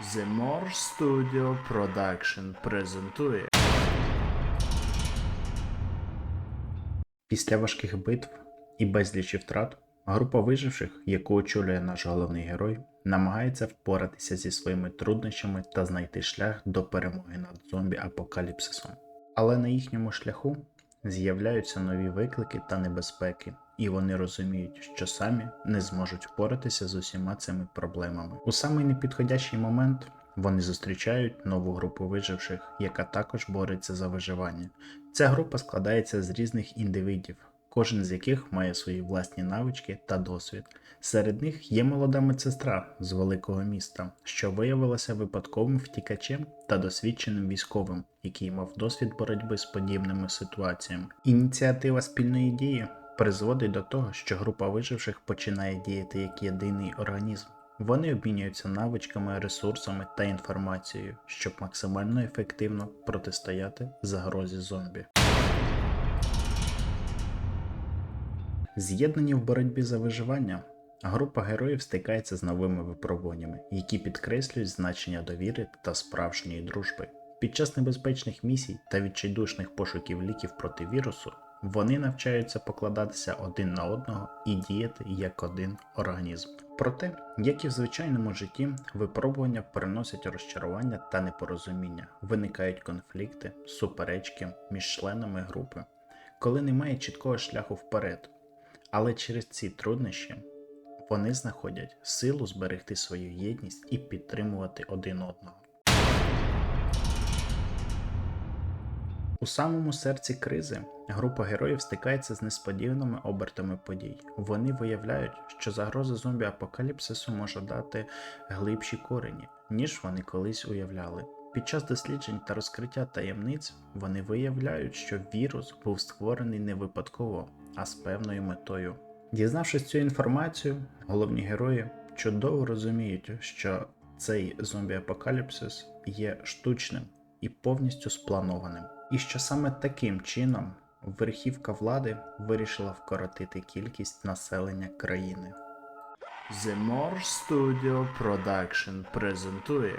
The More Studio Production презентує. Після важких битв і безлічі втрат група виживших, яку очолює наш головний герой, намагається впоратися зі своїми труднощами та знайти шлях до перемоги над зомбі-апокаліпсисом. Але на їхньому шляху з'являються нові виклики та небезпеки, і вони розуміють, що самі не зможуть впоратися з усіма цими проблемами. У самий непідходящий момент вони зустрічають нову групу виживших, яка також бореться за виживання. Ця група складається з різних індивидів, кожен з яких має свої власні навички та досвід. Серед них є молода медсестра з великого міста, що виявилася випадковим втікачем та досвідченим військовим, який мав досвід боротьби з подібними ситуаціями. Ініціатива спільної дії призводить до того, що група виживших починає діяти як єдиний організм. Вони обмінюються навичками, ресурсами та інформацією, щоб максимально ефективно протистояти загрозі зомбі. З'єднані в боротьбі за виживання, група героїв стикається з новими випробуваннями, які підкреслюють значення довіри та справжньої дружби. Під час небезпечних місій та відчайдушних пошуків ліків проти вірусу вони навчаються покладатися один на одного і діяти як один організм. Проте, як і в звичайному житті, випробування приносять розчарування та непорозуміння, виникають конфлікти, суперечки між членами групи, коли немає чіткого шляху вперед. Але через ці труднощі вони знаходять силу зберегти свою єдність і підтримувати один одного. У самому серці кризи група героїв стикається з несподіваними обертами подій. Вони виявляють, що загроза зомбі-апокаліпсису може дати глибші корені, ніж вони колись уявляли. Під час досліджень та розкриття таємниць вони виявляють, що вірус був створений не випадково, а з певною метою. Дізнавшись цю інформацію, головні герої чудово розуміють, що цей зомбі-апокаліпсис є штучним і повністю спланованим, і що саме таким чином верхівка влади вирішила вкоротити кількість населення країни. The More Studio Production презентує